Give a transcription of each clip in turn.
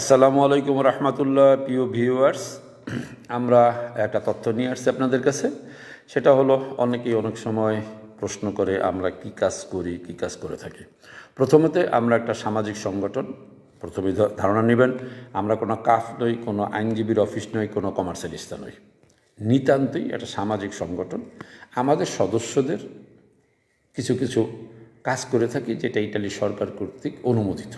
আসসালামু আলাইকুম রহমতুল্লাহ, প্রিয় ভিউয়ার্স। আমরা একটা তথ্য নিয়ে আসছি আপনাদের কাছে। সেটা হলো, অনেকেই অনেক সময় প্রশ্ন করে, আমরা কি কাজ করি, কি কাজ করে থাকি। প্রথমতে, আমরা একটা সামাজিক সংগঠন। প্রথমে ধারণা নেবেন, আমরা কোনো কাফ নই, কোনো আইনজীবীর অফিস নই, কোনো কমার্শিয়ালিস্তা নই। নিতান্তই একটা সামাজিক সংগঠন। আমাদের সদস্যদের কিছু কিছু কাজ করে থাকি, যেটা ইটালি সরকার কর্তৃক অনুমোদিত।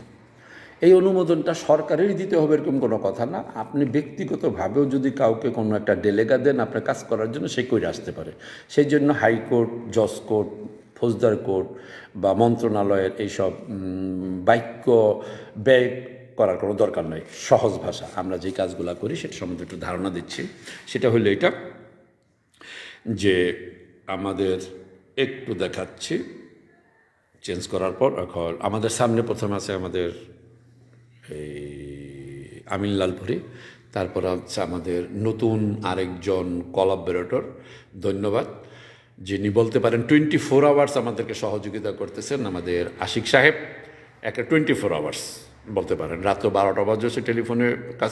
এই অনুমোদনটা সরকারেরই দিতে হবে এরকম কোনো কথা না। আপনি ব্যক্তিগতভাবেও যদি কাউকে কোনো একটা ডেলেগা দেন আপনার কাজ করার জন্য, সে করে আসতে পারে। সেই জন্য হাইকোর্ট জজ কোর্ট ফৌজদার কোর্ট বা মন্ত্রণালয়ের এইসব বাক্য ব্যয় করার কোনো দরকার নয় সহজ ভাষা। আমরা যে কাজগুলো করি সেটা সম্বন্ধে একটু ধারণা দিচ্ছি। সেটা হলো এটা যে আমাদের একটু দেখাচ্ছি। চেঞ্জ করার পর, এখন আমাদের সামনে প্রথম আছে আমাদের এই আমিন লালপুরি। তারপর হচ্ছে আমাদের নতুন আরেকজন কলাবরেটর ধন্যবাদ, যিনি বলতে পারেন টোয়েন্টি ফোর আওয়ার্স আমাদেরকে সহযোগিতা করতেছেন আমাদের আশিক সাহেব। একটা টোয়েন্টি ফোর আওয়ার্স বলতে পারেন। রাত্র বারোটা বাজে সে টেলিফোনে কাজ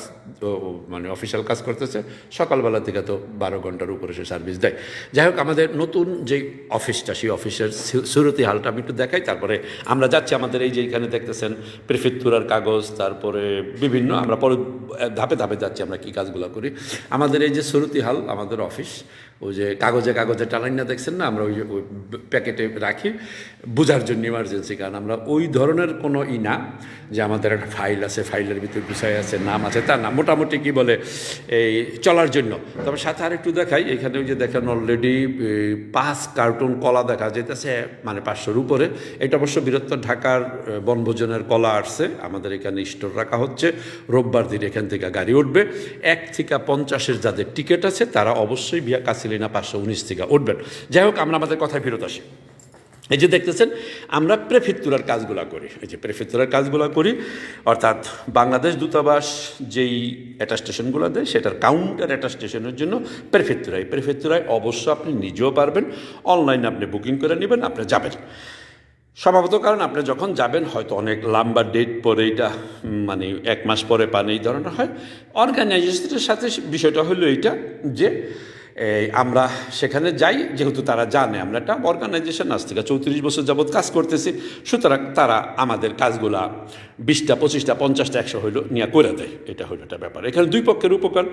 মানে অফিসিয়াল কাজ করতেছে। সকালবেলা থেকে তো বারো ঘণ্টার উপরে সে সার্ভিস দেয়। যাই হোক, আমাদের নতুন যে অফিসটা, সেই অফিসের সু- শুরুতে হালটা আমি একটু দেখাই, তারপরে আমরা যাচ্ছি আমাদের এই যে এখানে দেখতেছেন প্রেফেক্টুরার কাগজ, তারপরে বিভিন্ন আমরা পরে ধাপে ধাপে যাচ্ছি আমরা কী কাজগুলো করি। আমাদের এই যে সুরতি হাল, আমাদের অফিস ওই যে কাগজে কাগজে টানাই না দেখছেন না, আমরা ওই প্যাকেটে রাখি, বোঝার জন্য ইমার্জেন্সি কারণ আমরা ওই ধরনের কোনো ই না যে আমাদের একটা ফাইল আছে ফাইলের ভিতরে গুছাই আছে, নাম আছে, তা না, মোটামুটি কি বলে, এই চলার জন্য। তবে সাথে আর একটু দেখাই, এখানে ওই যে দেখেন অলরেডি পাঁচ কার্টুন কলা দেখা যেতেছে মানে পাঁচশোর উপরে। এটা অবশ্য বৃহত্তর ঢাকার বনভোজনের কলা আসছে, আমাদের এখানে স্টোর রাখা হচ্ছে, রোববার দিন এখান থেকে গাড়ি উঠবে। এক থেকে পঞ্চাশের যাদের টিকিট আছে, তারা অবশ্যই বিয়া কাছিলিনা পাঁচশো উনিশ থেকে উঠবেন। যাই হোক, আমরা আমাদের কথায় ফেরত আসি। এই যে দেখতেছেন, আমরা প্রেফেক্টুরার কাজগুলো করি। এই যে প্রেফেক্টুরার কাজগুলো করি, অর্থাৎ বাংলাদেশ দূতাবাস যেই অ্যাটাস্টেশনগুলো দেয়, সেটার কাউন্টার অ্যাটাস্টেশনের জন্য প্রেফেক্টুরায় প্রেফেক্টুরায় অবশ্য আপনি নিজেও পারবেন, অনলাইনে আপনি বুকিং করে নেবেন, আপনি যাবেন। স্বভাবত কারণ, আপনি যখন যাবেন, হয়তো অনেক লম্বা ডেট পরে এটা মানে এক মাস পরে পান, এই ধরনের হয়। অর্গানাইজেশনের সাথে বিষয়টা হলো এইটা যে আমরা সেখানে যাই, যেহেতু তারা জানে, আমরা একটা অর্গানাইজেশন আজ থেকে চৌত্রিশ বছর যাবৎ কাজ করতেছি, সুতরাং তারা আমাদের কাজগুলা বিশটা, পঁচিশটা, পঞ্চাশটা, একশো হইল নিয়ে করে দেয়। এটা হলো একটা ব্যাপার। এখানে দুই পক্ষের উপকার,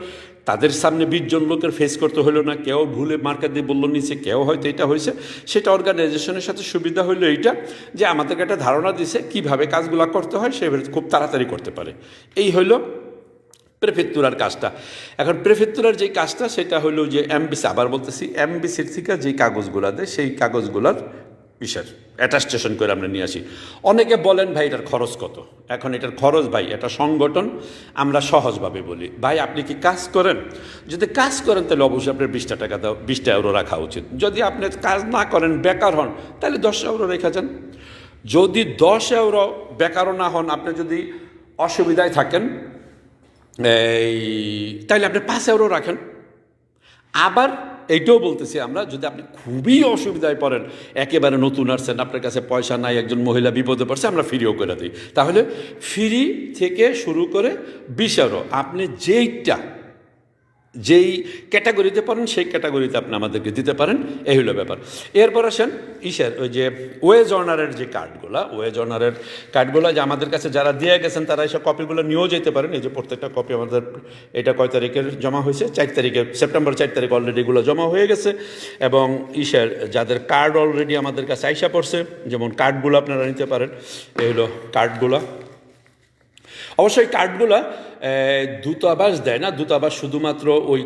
তাদের সামনে বিশজন লোকের ফেস করতে হলো না, কেউ ভুলে মার্কা দিয়ে বলল নিচে, কেউ হয়তো এটা হয়েছে সেটা অর্গানাইজেশনের সাথে সুবিধা হইল এইটা যে আমাদেরকে একটা ধারণা দিছে কীভাবে কাজগুলো করতে হয় সেভাবে খুব তাড়াতাড়ি করতে পারে। এই হলো প্রেফেক্টুরার কাজটা। এখন প্রেফেক্টুরার যে কাজটা, সেটা হলো যে এমবিসি আবার বলতেছি এমবিসির থেকে যেই কাগজগুলা দেয়, সেই কাগজগুলোর বিশেষ অ্যাটাস্টেশন করে আমরা নিয়ে আসি। অনেকে বলেন, ভাই, এটার খরচ কত? এখন এটার খরচ, ভাই, এটা সংগঠন, আমরা সহজভাবে বলি। ভাই, আপনি কি কাজ করেন? যদি কাজ করেন, তাহলে অবশ্যই আপনার বিশটা টাকা দাও বিশটা ইউরো রাখা উচিত। যদি আপনি কাজ না করেন, বেকার হন, তাহলে দশ ইউরো রেখে যান। যদি দশ ইউরো বেকারও না হন, আপনি যদি অসুবিধায় থাকেন এই, তাইলে আপনি পাঁচ ইউরো রাখেন। আবার এইটাও বলতেছি আমরা, যদি আপনি খুবই অসুবিধায় পড়েন, একেবারে নতুন আসছেন, আপনার কাছে পয়সা নাই, একজন মহিলা বিপদে পড়ছে, আমরা ফ্রিও করে দিই। তাহলে ফ্রি থেকে শুরু করে বিশ আপনি যেইটা যেই ক্যাটাগরিতে পারেন সেই ক্যাটাগরিতে আপনি আমাদেরকে দিতে পারেন। এই হলো ব্যাপার। এরপর আসেন ইসের ওই যে ওয়েজ অনারের যে কার্ডগুলো, ওয়েজ অনারের কার্ডগুলো যে আমাদের কাছে যারা দিয়ে গেছেন, তারা এইসব কপিগুলো নিয়েও যেতে পারেন। এই যে প্রত্যেকটা কপি আমাদের এটা কয় তারিখের জমা হয়েছে? চার তারিখে, সেপ্টেম্বর চার তারিখ অলরেডি এগুলো জমা হয়ে গেছে। এবং ইসের যাদের কার্ড অলরেডি আমাদের কাছে আইসা পড়ছে, যেমন কার্ডগুলো আপনারা নিতে পারেন। এই হলো কার্ডগুলো অবশ্যই কার্ডগুলো দূতাবাস দেয় না দূতাবাস শুধুমাত্র ওই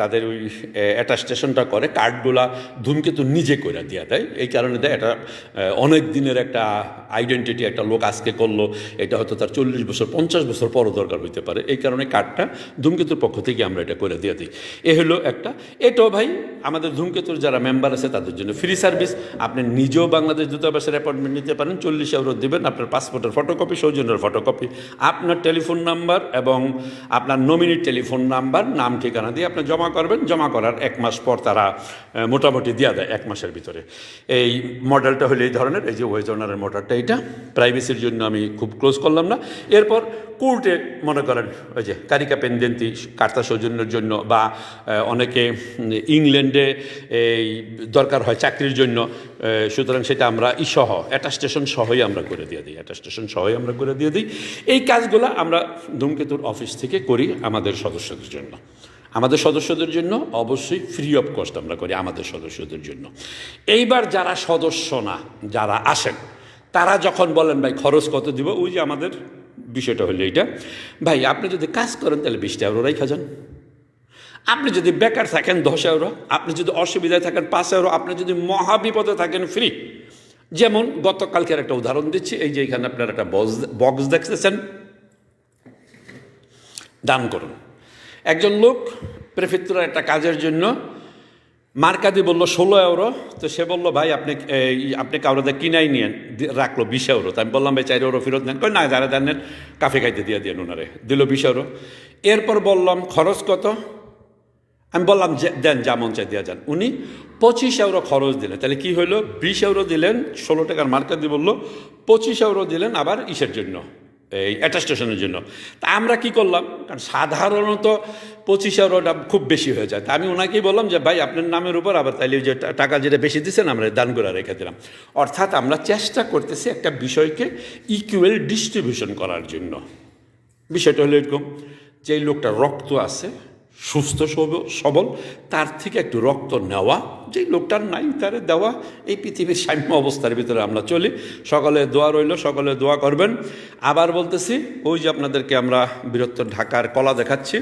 তাদের ওই অ্যাটাস্টেশনটা করে কার্ডগুলা ধূমকেতু নিজে করে দিয়ে দেয়। এই কারণে দেয়, এটা অনেক দিনের একটা আইডেন্টিটি একটা লোক আজকে করল, এটা হয়তো তার চল্লিশ বছর, পঞ্চাশ বছর পরও দরকার হইতে পারে। এই কারণে কার্ডটা ধূমকেতুর পক্ষ থেকে আমরা এটা করে দিয়ে দিই। এ হলো একটা, এটাও ভাই, আমাদের ধূমকেতুর যারা মেম্বার আছে, তাদের জন্য ফ্রি সার্ভিস আপনি নিজেও বাংলাদেশ দূতাবাসের অ্যাপয়েন্টমেন্ট নিতে পারেন, চল্লিশ ইউরো দেবেন, আপনার পাসপোর্টের ফটোকপি সৌজন্যের ফটোকপি আপনার টেলিফোন নাম্বার নাম্বার এবং আপনার নমিনি টেলিফোন নাম্বার নাম, ঠিকানা দিয়ে আপনি জমা করবেন। জমা করার এক মাস পর তারা মোটামুটি দেওয়া দেয় এক মাসের ভিতরে। এই মডেলটা হলো এই ধরনের, এই যে ওয়েজনারের মডেলটা এটা। প্রাইভেসির জন্য আমি খুব ক্লোজ করলাম না। এরপর কোর্টে মনে করেন, ওই যে কারিকা পেন্ডেন্তি কার্তা সৌজন্যের জন্য বা অনেকে ইংল্যান্ডে এই দরকার হয় চাকরির জন্য। সুতরাং সেটা আমরা ইসহ অ্যাটাস্টেশন সহই আমরা করে দিয়ে দিই অ্যাটাস্টেশন সহই আমরা করে দিয়ে দিই। এই কাজগুলো আমরা ধূমকেতুর অফিস থেকে করি আমাদের সদস্যদের জন্য। আমাদের সদস্যদের জন্য অবশ্যই ফ্রি অফ কস্ট আমরা করি আমাদের সদস্যদের জন্য। এইবার যারা সদস্য না, যারা আসেন, তারা যখন বলেন, ভাই, খরচ কত দিব? ওই যে আমাদের বিষয়টা হলো এইটা। ভাই, আপনি যদি কাজ করেন, তাহলে বিশটা এগারো রাইখা যান। আপনি যদি বেকার থাকেন দশ ইউরো আপনি যদি অসুবিধায় থাকেন পাঁচ ইউরো আপনি যদি মহাবিপদে থাকেন ফ্রি যেমন গতকালকের একটা উদাহরণ দিচ্ছি, এই যে এখানে আপনার একটা বক্স বক্স দেখতেছেন। দান করুন। একজন লোক প্রেফেক্টুরার একটা কাজের জন্য মার্কাদি বলল, ষোলো ইউরো তো সে বলল, ভাই, আপনি আপনি কাউরে কিনাই নিয়েন রাখল বিশ ইউরো তো আমি বললাম, ভাই, চার ইউরো ফেরত নেন। কই না, যারা দেন নেন, কাফে খাইতে দিয়ে দিয়ে ওনারে দিল বিশ ইউরো এরপর বললাম, খরচ কত? আমি বললাম যে, দেন যা মন চাই দেওয়া যান। উনি পঁচিশ ইউরো খরচ দিলেন। তাহলে কি হলো বিশ ইউরো দিলেন, ষোলো টাকার মার্কেট দিয়ে বলল, পঁচিশ ইউরো দিলেন আবার ইসের জন্য, এই অ্যাটাস্টেশনের জন্য। তা আমরা কি করলাম? কারণ সাধারণত পঁচিশ ইউরোটা খুব বেশি হয়ে যায়। তা আমি ওনাকেই বললাম যে, ভাই, আপনার নামের উপর আবার তাইলে যে টাকা যেটা বেশি দিচ্ছেন আমরা দান করে রেখে দিলাম। অর্থাৎ আমরা চেষ্টা করতেছি একটা বিষয়কে ইকুয়াল ডিস্ট্রিবিউশন করার জন্য। বিষয়টা হলো এরকম যে লোকটা রক্ত আছে সুস্থ সব- সবল, তার থেকে একটু রক্ত নেওয়া যে লোকটার নাই তারে দেওয়া, এই পৃথিবীর সাম্য অবস্থার ভিতরে আমরা চলি। সকলে দোয়া রইল, সকলে দোয়া করবেন। আবার বলতেছি, ওই যে আপনাদেরকে আমরা বৃহত্তর ঢাকার কলা দেখাচ্ছি।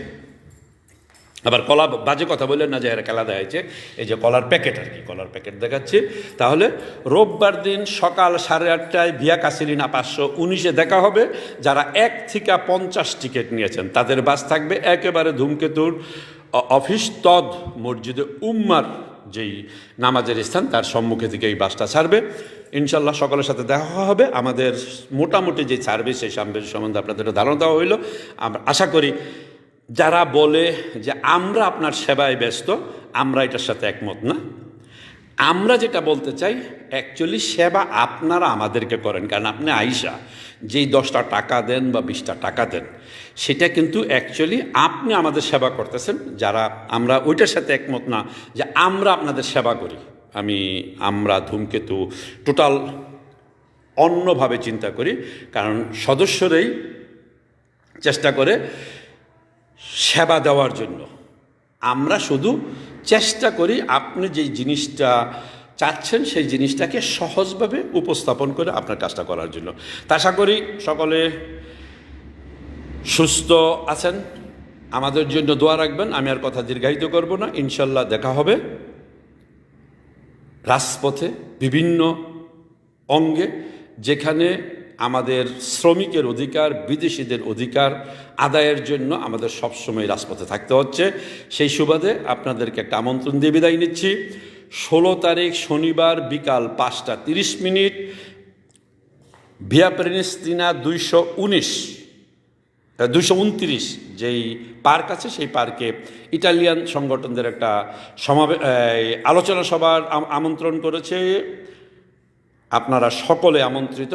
আবার কলা বাজে কথা বললেন না যে এরা খেলা দেখাচ্ছে এই যে কলার প্যাকেট আর কি, কলার প্যাকেট দেখাচ্ছি। তাহলে রোববার দিন সকাল সাড়ে আটটায় ভিয়া কাসিলিনা পাঁচশো উনিশে দেখা হবে, যারা এক থেকে পঞ্চাশ টিকিট নিয়েছেন, তাদের বাস থাকবে একেবারে ধূমকেতুর অফিস তদ মসজিদে উম্মার যেই নামাজের স্থান, তার সম্মুখে থেকে এই বাসটা ছাড়বে। ইনশাল্লাহ সকলের সাথে দেখা হবে। আমাদের মোটামুটি যে সার্ভিস, সেই সার্ভিস সম্বন্ধে আপনাদের ধারণা দেওয়া হইল। আমরা আশা করি যারা বলে যে আমরা আপনার সেবায় ব্যস্ত, আমরা এটার সাথে একমত না। আমরা যেটা বলতে চাই অ্যাকচুয়ালি সেবা আপনারা আমাদেরকে করেন। কারণ আপনি আইসা যেই দশটা টাকা দেন বা বিশটা টাকা দেন, সেটা কিন্তু অ্যাকচুয়ালি আপনি আমাদের সেবা করতেছেন। যারা আমরা ওইটার সাথে একমত না যে আমরা আপনাদের সেবা করি। আমি আমরা, ধূমকেতু টোটাল অন্যভাবে চিন্তা করি। কারণ সদস্যরাই চেষ্টা করে সেবা দেওয়ার জন্য। আমরা শুধু চেষ্টা করি আপনি যেই জিনিসটা চাচ্ছেন, সেই জিনিসটাকে সহজভাবে উপস্থাপন করে আপনার কাজটা করার জন্য। আশা করি সকলে সুস্থ আছেন। আমাদের জন্য দোয়া রাখবেন। আমি আর কথা দীর্ঘায়িত করব না। ইনশাল্লাহ দেখা হবে রাজপথে বিভিন্ন অঙ্গে যেখানে আমাদের শ্রমিকের অধিকার, বিদেশিদের অধিকার আদায়ের জন্য আমাদের সবসময় রাজপথে থাকতে হচ্ছে। সেই সুবাদে আপনাদেরকে একটা আমন্ত্রণ দিয়ে বিদায় নিচ্ছি। ষোলো তারিখ শনিবার বিকাল পাঁচটা তিরিশ মিনিট, ভিয়া প্রেনিস্তিনা দুইশো উনিশ দুইশো উনত্রিশ যেই পার্ক আছে, সেই পার্কে ইটালিয়ান সংগঠনদের একটা সমাবে আলোচনা সভার আমন্ত্রণ করেছে। আপনারা সকলে আমন্ত্রিত।